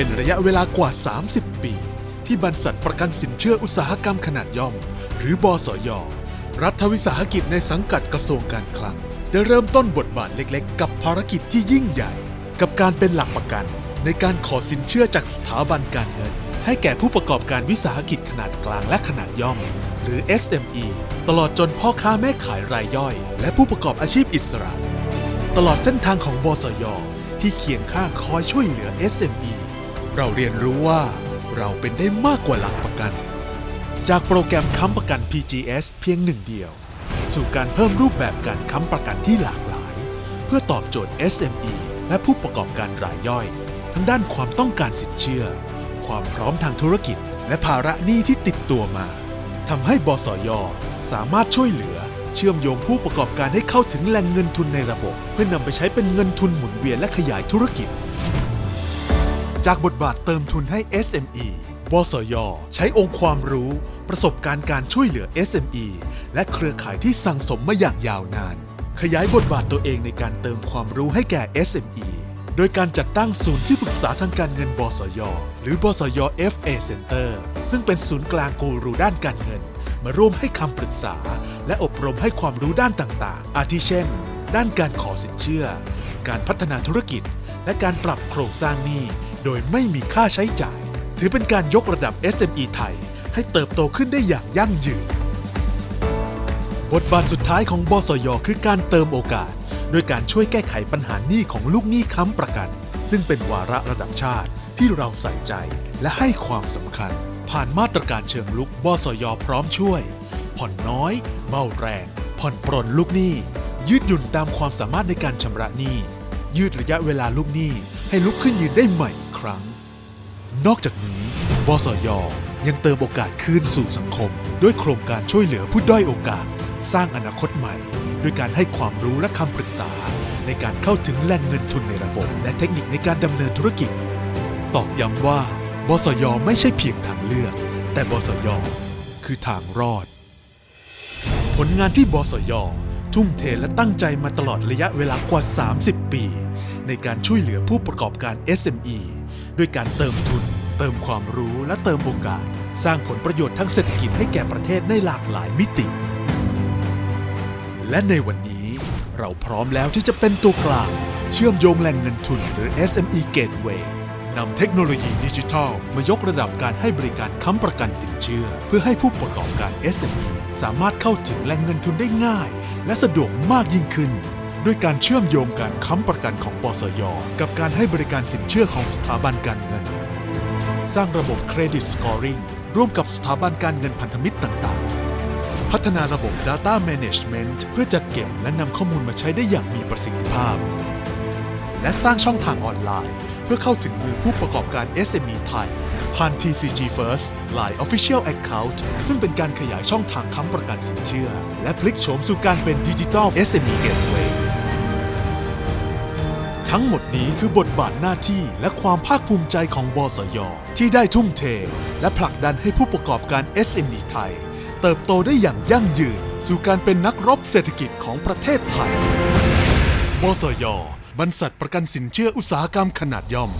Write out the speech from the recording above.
เป็นระยะเวลากว่า 30 ปี ที่บรรษัทประกันสินเชื่ออุตสาหกรรมขนาดย่อม หรือบสย รัฐวิสาหกิจในสังกัดกระทรวงการคลัง ได้เริ่มต้นบทบาทเล็กๆ กับภารกิจที่ยิ่งใหญ่ กับการเป็นหลักประกัน ในการขอสินเชื่อจากสถาบันการเงิน ให้แก่ผู้ประกอบการวิสาหกิจขนาดกลางและขนาดย่อม หรือ SME ตลอดจนพ่อค้าแม่ขายรายย่อย และผู้ประกอบอาชีพอิสระ ตลอดเส้นทางของบสยที่เคียงข้างคอยช่วยเหลือ SME เราเรียนรู้ว่าเราเป็นได้มากกว่าหลักประกัน จากโปรแกรมค้ำประกัน PGS เพียงหนึ่งเดียว สู่การเพิ่มรูปแบบการค้ำประกันที่หลากหลาย เพื่อตอบโจทย์ SME และผู้ประกอบการรายย่อย ทั้งด้านความต้องการสินเชื่อ ความพร้อมทางธุรกิจ และภาระหนี้ที่ติดตัวมาทำให้บสยสามารถช่วยเหลือ เชื่อมโยงผู้ประกอบการให้เข้าถึงแหล่งเงินทุนในระบบ เพื่อนำไปใช้เป็นเงินทุนหมุนเวียนและขยายธุรกิจ จากบทบาทเติมทุนให้ SME บสย ใช้องค์ความรู้ ประสบการณ์การช่วยเหลือ SME และเครือข่ายที่สั่งสมมาอย่างยาวนาน ขยายบทบาทตัวเองในการเติมความรู้ให้แก่ SME โดยการจัดตั้งศูนย์ที่ปรึกษาทางการเงินบสย หรือบสย FA Center ซึ่งเป็นศูนย์กลางกูรูด้านการเงิน มาร่วมให้คำปรึกษา และอบรมให้ความรู้ด้านต่างๆ อาทิเช่น ด้านการขอสินเชื่อ การพัฒนาธุรกิจ และการปรับโครงสร้างหนี้ โดยไม่มีค่าใช้จ่าย ถือเป็นการยกระดับ SME ไทย ให้เติบโตขึ้นได้อย่างยั่งยืน บทบาทสุดท้ายของบสยคือการเติมโอกาส โดยการช่วยแก้ไขปัญหาหนี้ของลูกหนี้ค้ำประกัน ซึ่งเป็นวาระระดับชาติที่เราใส่ใจและให้ความสำคัญ ผ่านมาตรการเชิงลุกบสยพร้อมช่วย ผ่อนน้อย เบาแรง ผ่อนปรนลูกหนี้ ยืดหยุ่นตามความสามารถในการชำระหนี้ยืดระยะเวลาลูกหนี้ให้ลุกขึ้นยืนได้ใหม่ ครั้ง นอกจากนี้บสยยังเติมโอกาสคืนสู่สังคม ด้วยโครงการช่วยเหลือผู้ด้อยโอกาส สร้างอนาคตใหม่ ด้วยการให้ความรู้และคำปรึกษา ในการเข้าถึงแหล่งเงินทุนในระบบ และเทคนิคในการดำเนินธุรกิจ ตอกย้ำว่าบสยไม่ใช่เพียงทางเลือก แต่บสยคือทางรอด ผลงานที่บสยทุ่มเทและตั้งใจมาตลอดระยะเวลากว่า 30 ปี ในการช่วยเหลือผู้ประกอบการ SME ด้วยการเติมทุน เติมความรู้และเติมโอกาส สร้างผลประโยชน์ทั้งเศรษฐกิจให้แก่ประเทศในหลากหลายมิติ และในวันนี้เราพร้อมแล้วที่จะเป็นตัวกลาง เชื่อมโยงแหล่งเงินทุนหรือ SME Gateway นำเทคโนโลยีดิจิทัล มายกระดับการให้บริการค้ำประกันสินเชื่อ เพื่อให้ผู้ประกอบการ SME สามารถเข้าถึงแหล่งเงินทุนได้ง่าย และสะดวกมากยิ่งขึ้น ด้วยการเชื่อมโยงการค้ำประกันของปสย กับการให้บริการสินเชื่อของสถาบันการเงิน สร้างระบบเครดิตสกอริงร่วมกับสถาบันการเงินพันธมิตรต่างๆ พัฒนาระบบ Data Management เพื่อจัดเก็บและนำข้อมูลมาใช้ได้อย่างมีประสิทธิภาพ และสร้างช่องทางออนไลน์ เพื่อเข้าถึงมือผู้ประกอบการ SME ไทย ผ่าน TCG First Line Official Account ซึ่งเป็นการขยายช่องทางค้ำประกันสินเชื่อ และพลิกโฉมสู่การเป็น Digital SME Gateway ทั้งหมดนี้คือบทบาทหน้าที่และความภาคภูมิใจของบสย ที่ได้ทุ่มเท และผลักดันให้ผู้ประกอบการ SME ไทย เติบโตได้อย่างยั่งยืน สู่การเป็นนักรบเศรษฐกิจของประเทศไทย บสย บรรษัทประกันสินเชื่ออุตสาหกรรมขนาดย่อม